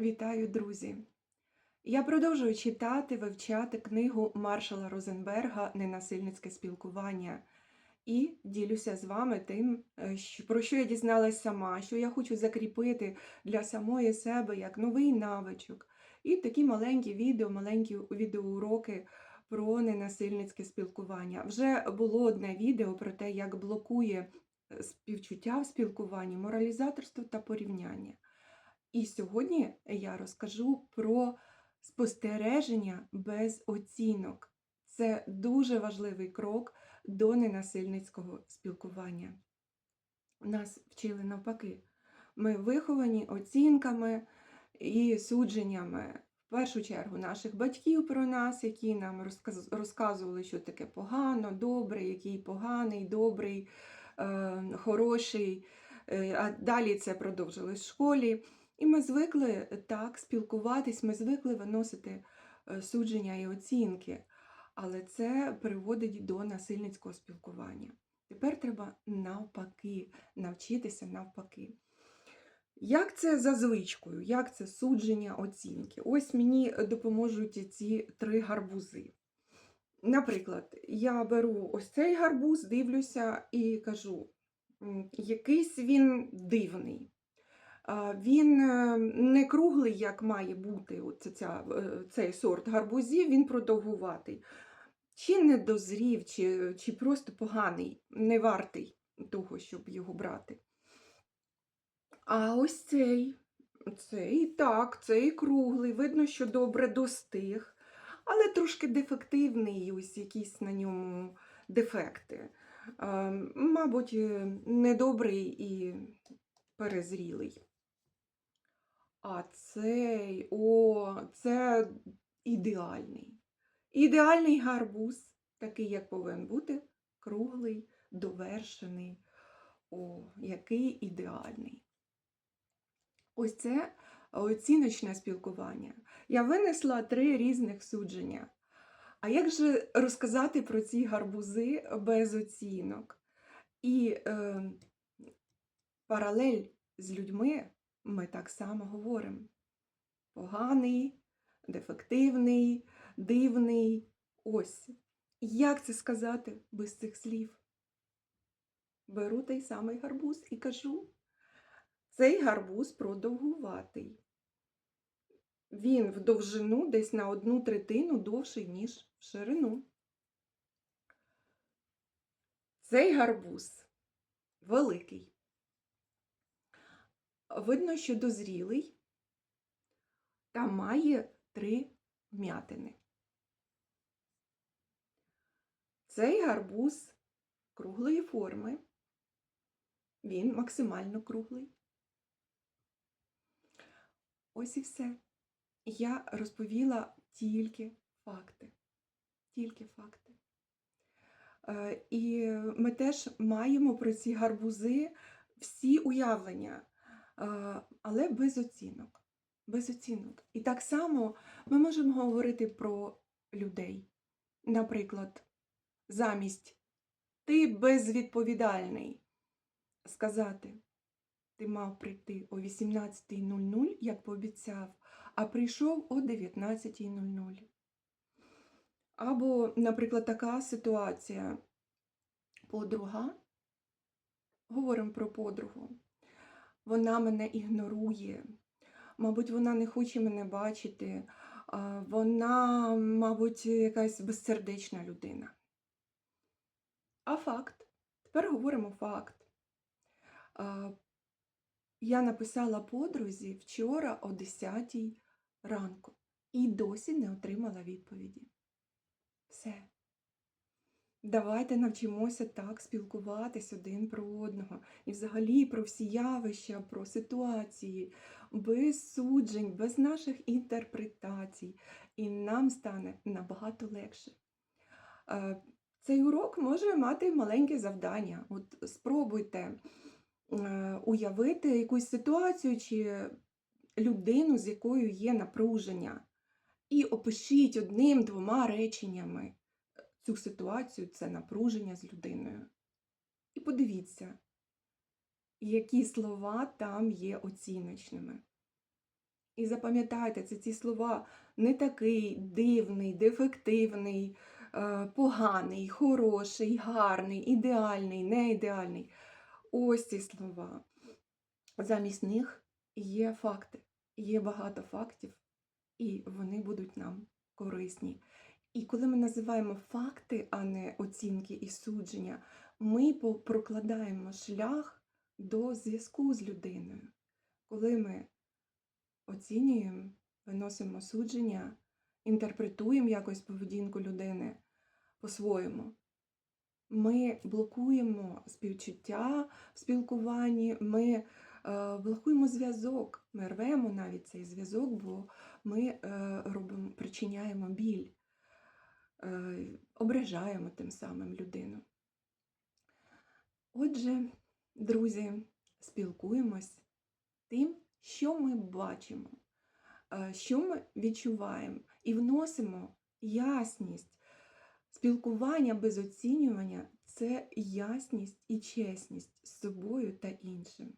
Вітаю, друзі! Я продовжую читати, вивчати книгу Маршала Розенберга Ненасильницьке спілкування і ділюся з вами тим, е, про що я дізналась сама, що я хочу закріпити для самої себе як новий навичок. І такі маленькі відео, маленькі відеоуроки про ненасильницьке спілкування. Вже було одне відео про те, як блокує е, співчуття в спілкуванні, моралізаторство та порівняння. І сьогодні я розкажу про спостереження без оцінок. Це дуже важливий крок до ненасильницького спілкування. Нас вчили навпаки. Ми виховані оцінками і судженнями, в першу чергу, наших батьків про нас, які нам розказували, що таке погано, добре, який поганий, добрий, е, хороший. Е, А далі це продовжилось в школі. І ми звикли так спілкуватись, ми звикли виносити е, судження і оцінки, але це приводить до насильницького спілкування. Тепер треба навпаки, навчитися навпаки. Як це за звичкою? Як це судження, оцінки? Ось мені допоможуть ці три гарбузи. Наприклад, я беру ось цей гарбуз, дивлюся і кажу, якийсь він дивний. Він е, не круглий, як має бути ця, е, цей сорт гарбузів, він продовгуватий. Чи не дозрів, чи, чи просто поганий, не вартий того, щоб його брати. А ось цей, цей так, цей круглий, видно, що добре достиг, але трошки дефективний, ось якісь на ньому дефекти. Е, Мабуть, е, недобрий і перезрілий. А цей, о, це ідеальний. Ідеальний гарбуз, такий, як повинен бути, круглий, довершений. О, який ідеальний. Ось це оціночне спілкування. Я винесла три різних судження. А як же розказати про ці гарбузи без оцінок? І е, паралель з людьми ми так само говоримо: поганий, дефективний, дивний. Ось. Як це сказати без цих слів? Беру той самий гарбуз і кажу: цей гарбуз продовгуватий. Він в довжину десь на одну третину довший, ніж в ширину. Цей гарбуз великий. Видно, що дозрілий та має три вм'ятини. Цей гарбуз круглої форми. Він максимально круглий. Ось і все. Я розповіла тільки факти. Тільки факти. Е, І ми теж маємо про ці гарбузи всі уявлення, але без оцінок. Без оцінок. І так само ми можемо говорити про людей. Наприклад, замість ти безвідповідальний сказати, ти мав прийти о 18.00, як пообіцяв, а прийшов о 19.00. Або, наприклад, така ситуація. Подруга, говоримо про подругу, вона мене ігнорує, мабуть, вона не хоче мене бачити, вона, мабуть, якась безсердечна людина. А факт. Тепер говоримо факт. Я написала подрузі вчора о 10 ранку і досі не отримала відповіді. Все. Давайте навчимося так спілкуватись один про одного і взагалі про всі явища, про ситуації, без суджень, без наших інтерпретацій. І нам стане набагато легше. Е, Цей урок може мати маленьке завдання. От спробуйте е, уявити якусь ситуацію чи людину, з якою є напруження, і опишіть одним-двома реченнями цю ситуацію, це напруження з людиною. І подивіться, які слова там є оціночними. І запам'ятайте, це ці слова не такий дивний, дефективний, е, поганий, хороший, гарний, ідеальний, неідеальний. Ось ці слова. Замість них є факти, є багато фактів, і вони будуть нам корисні. І коли ми називаємо факти, а не оцінки і судження, ми прокладаємо шлях до зв'язку з людиною. Коли ми оцінюємо, виносимо судження, інтерпретуємо якось поведінку людини по-своєму. Ми блокуємо співчуття в спілкуванні, ми е, блокуємо зв'язок, ми рвемо навіть цей зв'язок, бо ми е, робимо, причиняємо біль, ображаємо тим самим людину. Отже, друзі, спілкуємось тим, що ми бачимо, е, що ми відчуваємо, і вносимо ясність. Спілкування без оцінювання це ясність і чесність з собою та іншим.